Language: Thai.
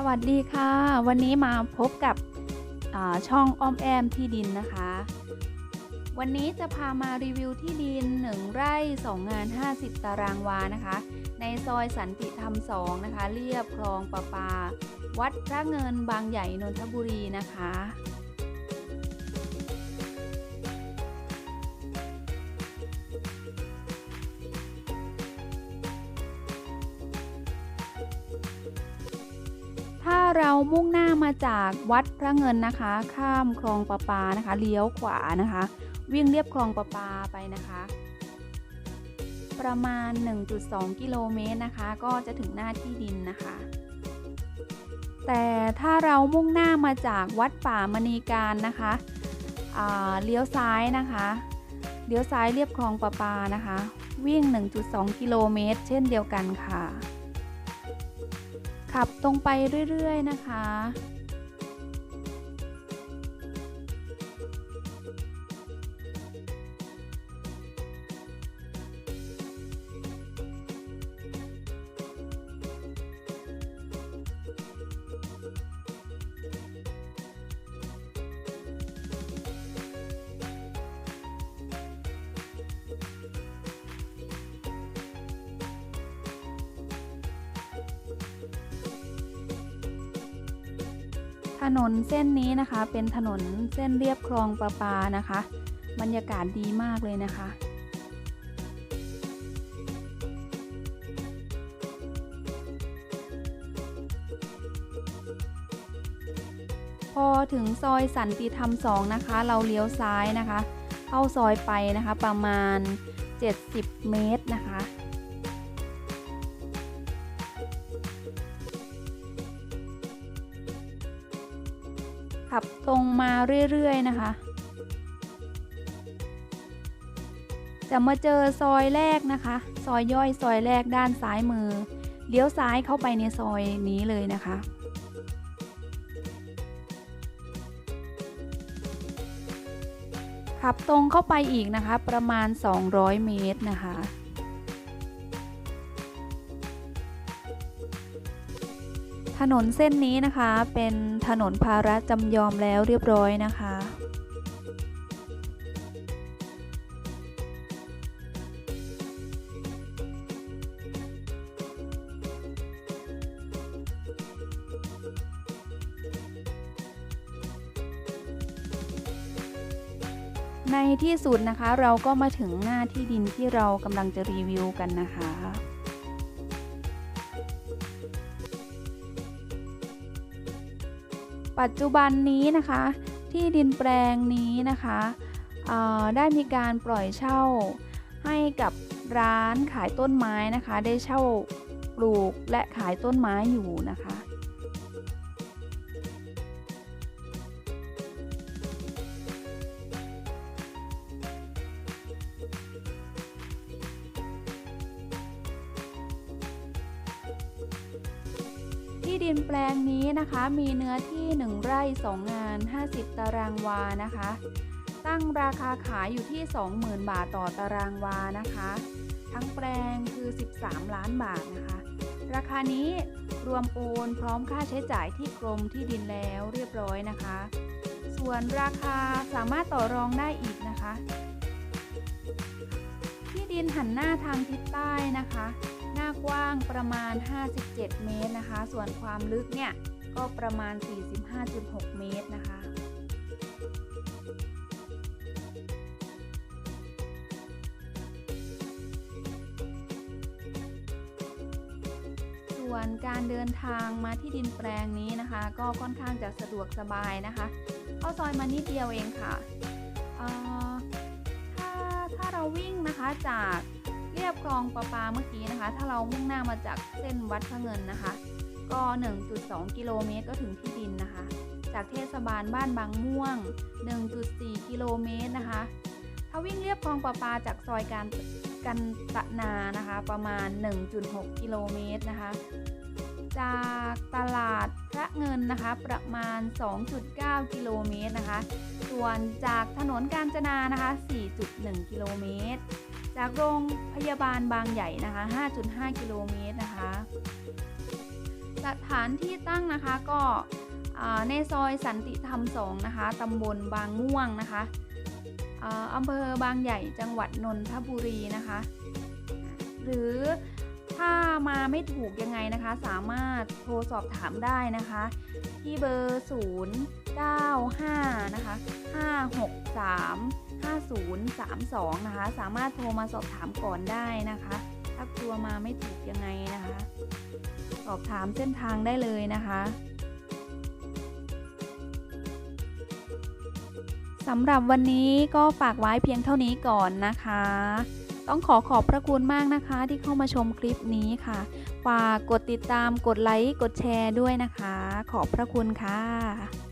สวัสดีค่ะ วันนี้มาพบกับช่องอ้อมแอมที่ดินนะคะ วันนี้จะพามารีวิวที่ดิน 1 ไร่ 2 งาน 50 ตารางวานะคะ ในซอยสันติธรรม2นะคะเรียบคลองประปา วัดพระเงินบางใหญ่นนทบุรีนะคะ เรามุ่งหน้ามาจากวัดพระเงินนะคะ ข้ามคลองประปานะคะ เลี้ยวขวานะคะ วิ่งเรียบคลองประปาไปนะคะ ประมาณ 1.2 กิโลเมตรนะคะ ก็จะถึงหน้าที่ดินนะคะ แต่ถ้าเรามุ่งหน้ามาจากวัดป่ามณีการนะคะเลี้ยวซ้ายนะคะ เลี้ยวซ้ายเรียบคลองประปานะคะ วิ่ง 1.2 กิโลเมตร เช่นเดียวกันค่ะ ขับตรงไปเรื่อยๆนะคะ นนเส้นนี้นะคะเป็นถนนเส้นเรียบคลองประปานะคะ บรรยากาศดีมากเลยนะคะพอถึงซอยสันติธรรม2นะคะ เราเลี้ยวซ้ายนะคะ เข้าซอยไปนะคะประมาณ 70 เมตรนะคะ ขับตรงมาเรื่อยๆนะคะ จะมาเจอซอยแรกนะคะ ซอยย่อยซอยแรกด้านซ้ายมือ เลี้ยวซ้ายเข้าไปในซอยนี้เลยนะคะขับตรงเข้าไปอีกนะคะ ประมาณ 200 เมตรนะคะ ถนนเส้นนี้นะคะเป็นถนนภาระจำยอมแล้วเรียบร้อยนะคะ ในที่สุดนะคะเราก็มาถึงหน้าที่ดินที่เรากำลังจะรีวิวกันนะคะ ปัจจุบันนี้นะคะ ที่ดินแปลงนี้นะคะได้มีการปล่อยเช่าให้กับร้านขายต้นไม้นะคะ ได้เช่าปลูกและขายต้นไม้อยู่นะคะ ที่ดินแปลงนี้นะคะมีเนื้อที่ 1 ไร่ 2 งาน 50 ตารางวานะคะ ตั้งราคาขายอยู่ที่ 20,000 บาทต่อตารางวานะคะ ทั้งแปลงคือ 13 ล้านบาทนะคะ ราคานี้รวมโอนพร้อมค่าใช้จ่ายที่กรมที่ดินแล้วเรียบร้อยนะคะ ส่วนราคาสามารถต่อรองได้อีกนะคะ ที่ดินหันหน้าทางทิศใต้นะคะากว้างประมาณ 57 เมตรนะคะ ส่วนความลึกเนี่ยก็ประมาณ 45.6 เมตรนะคะส่วนการเดินทางมาที่ดินแปลงนี้นะคะ ก็ค่อนข้างจะสะดวกสบายนะคะ เข้าซอยมานิดเดียวเองค่ะถ้าถ้าเราวิ่งนะคะจาก เรียบคลองประปาเมื่อกี้นะคะ ถ้าเรามุ่งหน้ามาจากเส้นวัดพระเงินนะคะ ก็ 1.2 กิโลเมตรก็ถึงที่ดินนะคะ จากเทศบาลบ้านบางม่วง 1.4 กิโลเมตรนะคะ ถ้าวิ่งเรียบคลองประปาจากซอยการกันตะนานะคะ ประมาณ 1.6 กิโลเมตรนะคะ จากตลาดพระเงินนะคะ ประมาณ 2.9 กิโลเมตรนะคะ ส่วนจากถนนกาญจนานะคะ 4.1 กิโลเมตร จากโรงพยาบาลบางใหญ่นะคะ 5.5 กิโลเมตรนะคะ สถานที่ตั้งนะคะก็ในซอยสันติธรรมสองนะคะตำบลบางม่วงนะคะอ่าอำเภอบางใหญ่จังหวัดนนทบุรีนะคะ หรือถ้ามาไม่ถูกยังไงนะคะ สามารถโทรสอบถามได้นะคะ ที่เบอร์ 0 9 5 นะคะ 563 5032 นะคะ สามารถโทรมาสอบถามก่อนได้นะคะ ถ้ากลัวมาไม่ถูกยังไงนะคะ สอบถามเส้นทางได้เลยนะคะสำหรับวันนี้ก็ฝากไว้เพียงเท่านี้ก่อนนะคะ ต้องขอขอบพระคุณมากนะคะที่เข้ามาชมคลิปนี้ค่ะ ฝากกดติดตามกดไลค์ กดแชร์ด้วยนะคะ ขอบพระคุณค่ะ